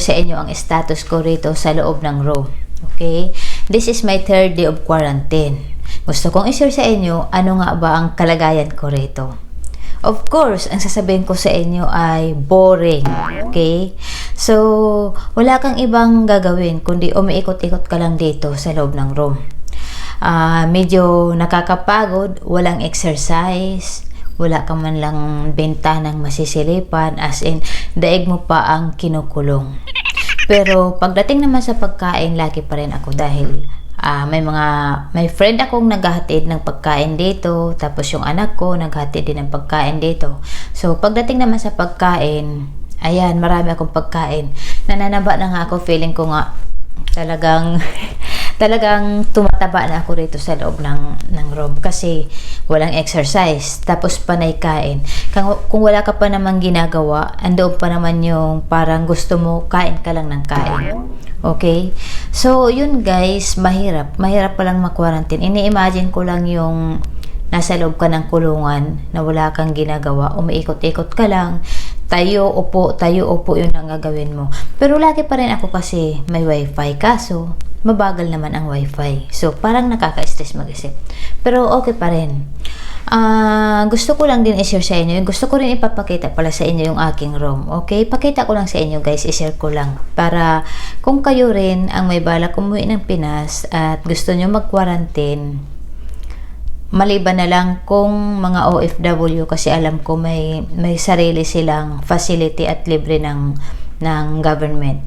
sa inyo ang status ko rito sa loob ng room. Okay? This is my third day of quarantine. Gusto kong i-share sa inyo ano nga ba ang kalagayan ko rito. Of course, ang sasabihin ko sa inyo ay boring. Okay? So, wala kang ibang gagawin kundi umiikot-ikot ka lang dito sa loob ng room. Ah, medyo nakakapagod, walang exercise, wala ka man lang bentanang masisilipan, as in, daig mo pa ang kinukulong. Pero pagdating naman sa pagkain, lagi pa rin ako dahil ah, may mga may friend akong naghahatid ng pagkain dito, tapos yung anak ko naghahatid din ng pagkain dito. So pagdating naman sa pagkain, ayan, marami akong pagkain. Nananaba na nga ako, feeling ko nga talagang talagang tumataba na ako rito sa loob ng, ng room kasi walang exercise tapos panay kain. Kung, kung wala ka pa namang ginagawa andoon pa naman yung parang gusto mo kain ka lang ng kain. Okay? So yun guys mahirap. Mahirap palang ma-quarantine. Ini-imagine ko lang yung nasa loob ka ng kulungan na wala kang ginagawa umiikot-ikot ka lang tayo upo, tayo upo yun ang gagawin mo. Pero lagi pa rin ako kasi may wifi kaso mabagal naman ang wifi. So parang nakaka-stress mag-isip. Pero okay pa rin. Ah, gusto ko lang din i-share sa inyo. Gusto ko rin ipapakita pala sa inyo yung aking room. Okay? Pakita ko lang sa inyo guys. I-share ko lang. Para kung kayo rin ang may balak umuwi ng Pinas at gusto nyo mag-quarantine, maliban na lang kung mga OFW kasi alam ko may may sarili silang facility at libre ng ng government.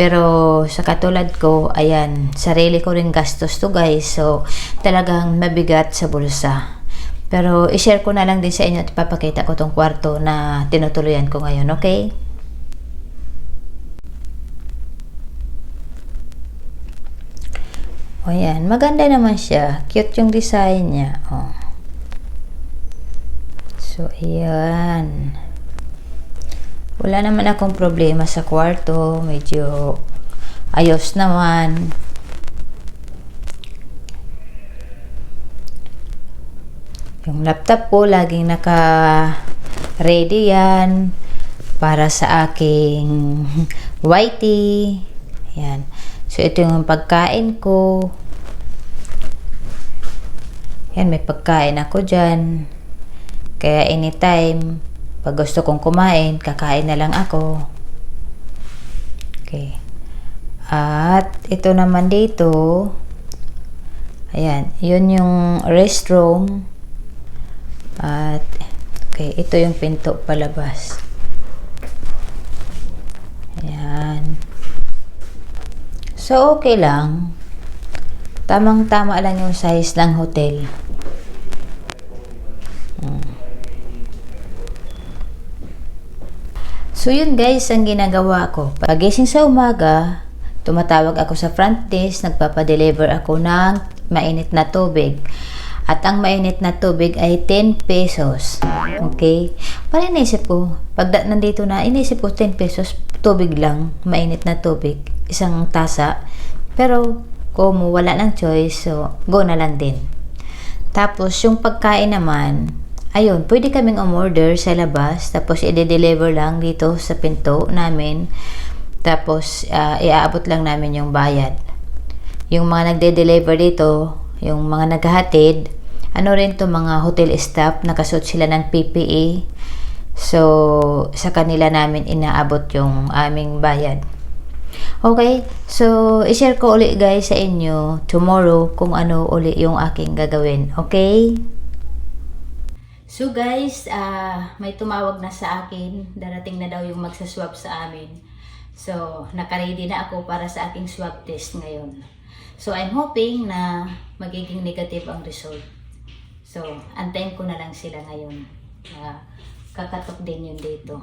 Pero sa katulad ko, ayan, sarili ko rin gastos to guys. So, talagang mabigat sa bulsa. Pero i-share ko na lang din sa inyo at ipapakita ko tong kwarto na tinutuluyan ko ngayon, okay? O yan, maganda naman siya. Cute yung design niya. Oh. So, ayan. Wala naman akong problema sa kwarto. Medyo ayos naman. Yung laptop ko, laging naka-ready yan para sa aking whitey. Yan. So, ito yung pagkain ko. Yan, may pagkain ako dyan. Kaya anytime, pag gusto kong kumain, kakain na lang ako. Okay. At ito naman dito, ayan, yun yung restroom. At, okay, ito yung pinto palabas. Ayan. So, okay lang. Tamang-tama lang yung size ng hotel. So yun guys, ang ginagawa ko. Pagising sa umaga, tumatawag ako sa front desk, nagpapadeliver ako ng mainit na tubig. At ang mainit na tubig ay 10 pesos. Okay? Para inisip ko, pag nandito na, inisip ko 10 pesos, tubig lang, mainit na tubig, isang tasa. Pero, kung wala ng choice, so, go na lang din. Tapos, yung pagkain naman, ayun, pwede kaming umorder sa labas, tapos i-deliver lang dito sa pinto namin. Tapos, ah, iaabot lang namin yung bayad. Yung mga nagde-deliver dito, yung mga naghahatid, ano rin to mga hotel staff, nakasuot sila ng PPE. So, sa kanila namin inaabot yung aming bayad. Okay, so i-share ko uli guys sa inyo tomorrow kung ano uli yung aking gagawin. Okay? So guys, ah may tumawag na sa akin. Darating na daw yung magsaswab sa amin. So, nakaready na ako para sa aking swab test ngayon. So, I'm hoping na magiging negative ang result. So, antayin ko na lang sila ngayon. Ah, kakatok din yun dito.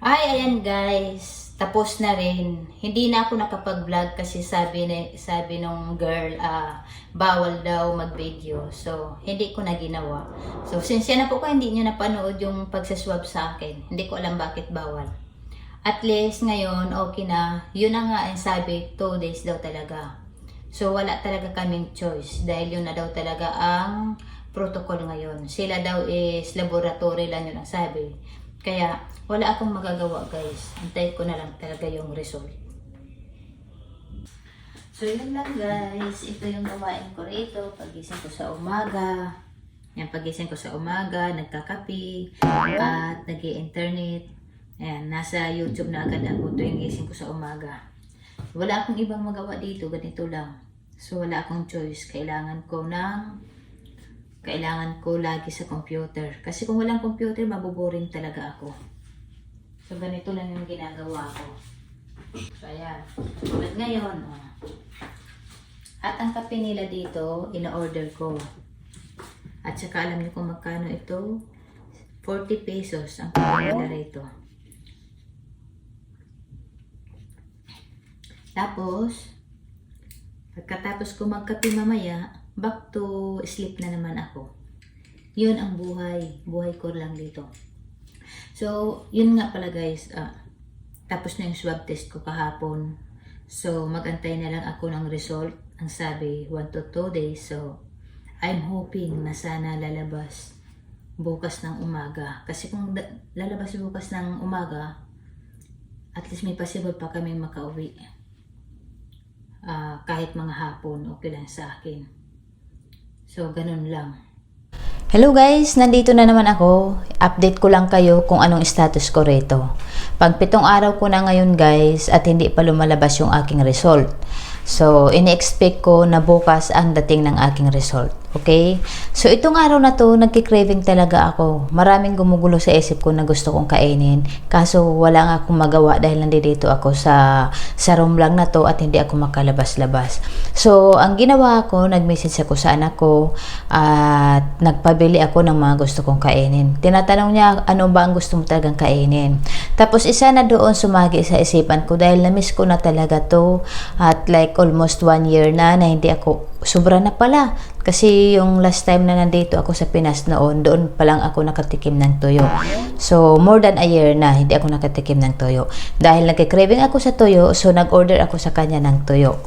Ay, ayan guys. Tapos na rin. Hindi na ako nakapag-vlog kasi sabi ni sabi nung girl, ah, bawal daw mag-video. So, hindi ko na ginawa. So, sinsya na po ko hindi niyo napanood yung pagsaswab sa akin. Hindi ko alam bakit bawal. At least ngayon, okay na. Yun na nga ang sabi, 2 days daw talaga. So, wala talaga kaming choice dahil yun na daw talaga ang protocol ngayon. Sila daw is laboratory lang yun ang sabi. Kaya wala akong magagawa guys. Antay ko na lang talaga yung result. So yun lang guys. Ito yung gawain ko rito. Pagising ko sa umaga. Yan, pagising ko sa umaga, nagkakapi, at nag internet Ayan, nasa YouTube na agad ako tuwing gising ko sa umaga. Wala akong ibang magawa dito, ganito lang. So wala akong choice. Kailangan ko ng kailangan ko lagi sa computer. Kasi kung walang computer, maboboring talaga ako. So, ganito lang yung ginagawa ko. So, ayan. Tulad ngayon, oh. At ang kape nila dito, ina-order ko. At saka alam niyo kung magkano ito? 40 pesos ang kape nila rito. Tapos, pagkatapos ko magkape mamaya, back to sleep na naman ako. Yun ang buhay. Buhay ko lang dito. So, yun nga pala guys. ah, tapos na yung swab test ko kahapon. So, magantay na lang ako ng result. Ang sabi, 1 to 2 days. So, I'm hoping na sana lalabas bukas ng umaga. Kasi kung lalabas bukas ng umaga, at least may possible pa kami makauwi. Ah, kahit mga hapon, okay lang sa akin. So, ganun lang. Hello guys, nandito na naman ako. Update ko lang kayo kung anong status ko rito. Pag pitong araw ko na ngayon guys at hindi pa lumalabas yung aking result. So, ini-expect ko na bukas ang dating ng aking result. Okay? So, itong araw na to, nagkikraving talaga ako. Maraming gumugulo sa isip ko na gusto kong kainin. Kaso, wala nga akong magawa dahil nandito ako sa, sa room lang na to at hindi ako makalabas-labas. So, ang ginawa ko, nag-message ako sa anak ko at nagpabili ako ng mga gusto kong kainin. Tinatanong niya, ano ba ang gusto mo talagang kainin? Tapos, isa na doon sumagi sa isipan ko dahil na-miss ko na talaga to at like almost one year na na hindi ako sobra na pala. Kasi yung last time na nandito ako sa Pinas noon, doon pa lang ako nakatikim ng tuyo. So, more than a year na, hindi ako nakatikim ng tuyo. Dahil nagkikraving ako sa tuyo, so nag-order ako sa kanya ng tuyo.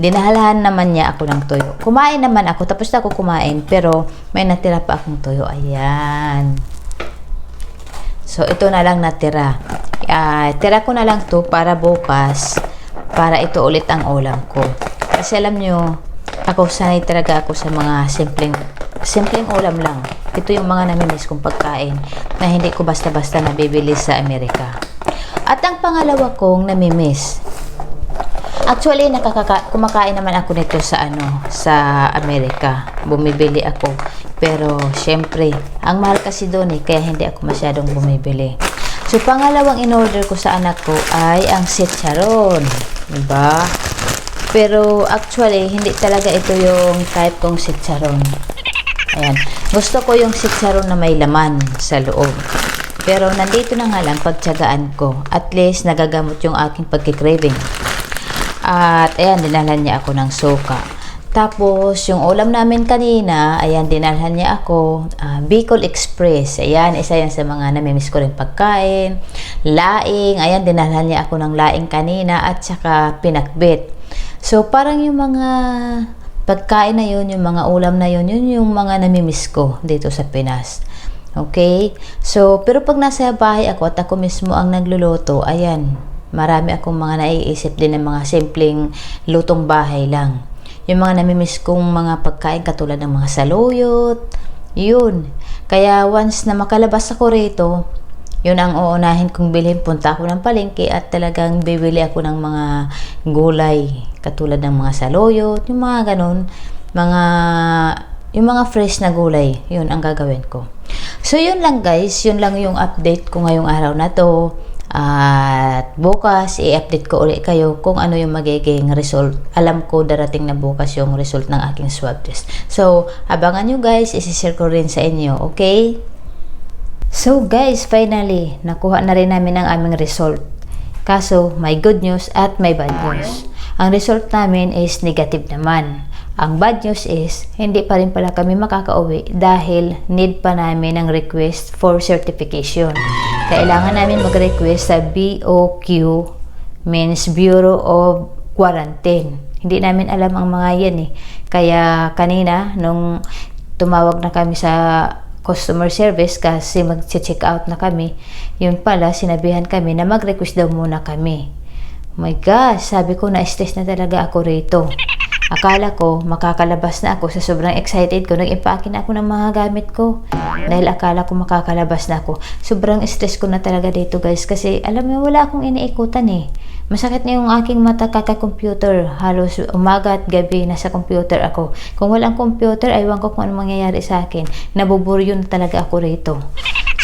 Dinahalahan naman niya ako ng tuyo. Kumain naman ako, tapos na ako kumain, pero may natira pa akong tuyo. Ayan. So, ito na lang natira. Ah, tira ko na lang to para bukas, para ito ulit ang ulam ko. Kasi alam nyo, ako sanay talaga ako sa mga simpleng simpleng ulam lang. Ito yung mga namimiss kong pagkain na hindi ko basta-basta nabibili sa Amerika. At ang pangalawa kong namimiss, Actually, nakakaka kumakain naman ako nito sa ano, sa Amerika. Bumibili ako. Pero, syempre, ang mahal kasi doon eh, kaya hindi ako masyadong bumibili. So, pangalawang in-order ko sa anak ko ay ang sitcharon. Diba? Pero, actually, hindi talaga ito yung type kong sitcharon. Ayan. Gusto ko yung sitcharon na may laman sa loob. Pero, nandito na nga lang pagtsagaan ko. At least, nagagamot yung aking pagkikraving. At ayan, dinalhan niya ako ng suka. Tapos, yung ulam namin kanina, ayan, dinalhan niya ako, ah, Bicol Express. Ayan, isa yan sa mga namimiss ko rin pagkain. Laing, ayan, dinalhan niya ako ng laing kanina at saka pinakbit. So, parang yung mga pagkain na yun, yung mga ulam na yun, yun yung mga namimiss ko dito sa Pinas. Okay? So, pero pag nasa bahay ako at ako mismo ang nagluluto, ayan, marami akong mga naiisip din ng mga simpleng lutong bahay lang. Yung mga namimiss kong mga pagkain katulad ng mga saluyot, yun. Kaya once na makalabas ako rito, yun ang uunahin kong bilhin. Punta ako ng palengke at talagang bibili ako ng mga gulay. Katulad ng mga saluyot, yung mga ganun. Mga, yung mga fresh na gulay. Yun ang gagawin ko. So, yun lang guys. Yun lang yung update ko ngayong araw na to. At bukas, i-update ko ulit kayo kung ano yung magiging result. Alam ko darating na bukas yung result ng aking swab test. So, abangan nyo guys, isi-share ko rin sa inyo, okay? So guys, finally, nakuha na rin namin ang aming result. Kaso, may good news at may bad news. Ang result namin is negative naman. Ang bad news is, hindi pa rin pala kami makakauwi dahil need pa namin ng request for certification. Kailangan namin mag-request sa BOQ, means Bureau of Quarantine. Hindi namin alam ang mga yan eh. Kaya kanina, nung tumawag na kami sa customer service kasi mag-check out na kami. Yun pala, sinabihan kami na mag-request daw muna kami. My gosh, sabi ko na-stress na talaga ako rito. Akala ko makakalabas na ako sa sobrang excited ko. Nag-impake na ako ng mga gamit ko. Dahil akala ko makakalabas na ako. Sobrang stress ko na talaga dito guys. Kasi alam mo wala akong iniikutan eh. Masakit na yung aking mata kaka-computer. Halos umaga at gabi nasa computer ako. Kung walang computer, aywan ko kung anong mangyayari sa akin. Nabuburyo na talaga ako rito.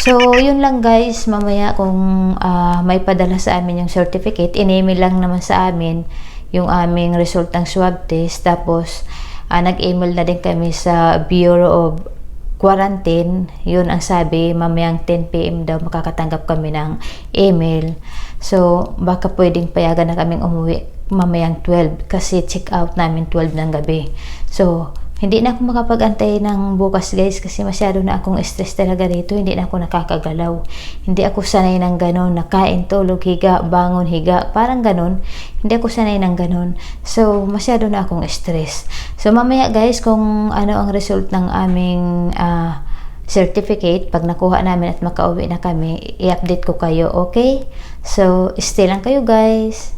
So, yun lang guys. Mamaya kung ah, may padala sa amin yung certificate, in-email lang naman sa amin yung aming result ng swab test. Tapos, ah, nag-email na din kami sa Bureau of Quarantine. Yun ang sabi, mamayang 10pm daw makakatanggap kami ng email. So, baka pwedeng payagan na kaming umuwi mamayang 12 kasi check out namin 12 ng gabi. So, hindi na ako makapag-antay ng bukas guys kasi masyado na akong stress talaga dito. Hindi na ako nakakagalaw. Hindi ako sanay ng ganon. Nakain, tulog, higa, bangon, higa. Parang ganon. Hindi ako sanay ng ganon. So, masyado na akong stress. So, mamaya guys, kung ano ang result ng aming ah, certificate, pag nakuha namin at makauwi na kami, i-update ko kayo, okay? So, stay lang kayo guys.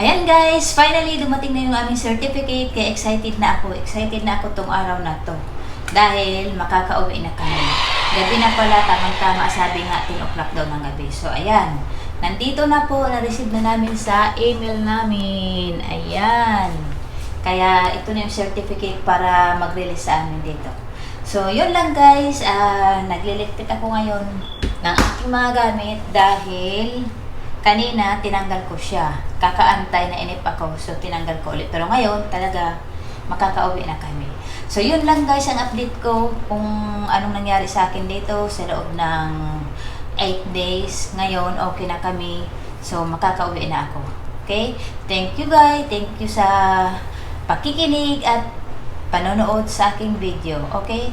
Ayan guys, finally dumating na yung aming certificate kaya excited na ako. Excited na ako tong araw na to. Dahil makakauwi na kami. Gabi na pala, tamang-tama sabi nga 10 o'clock daw ng gabi. So ayan, nandito na po, na-receive na namin sa email namin. Ayan. Kaya ito na yung certificate para mag-release sa amin dito. So yun lang guys, uh, nagliligpit ako ngayon ng aking mga gamit dahil kanina tinanggal ko siya. Kakaantay na inip ako. So tinanggal ko ulit. Pero ngayon talaga makakauwi na kami. So yun lang guys ang update ko kung anong nangyari sa akin dito sa loob ng 8 days. Ngayon okay na kami. So makakauwi na ako. Okay? Thank you guys. Thank you sa pakikinig at panonood sa aking video. Okay?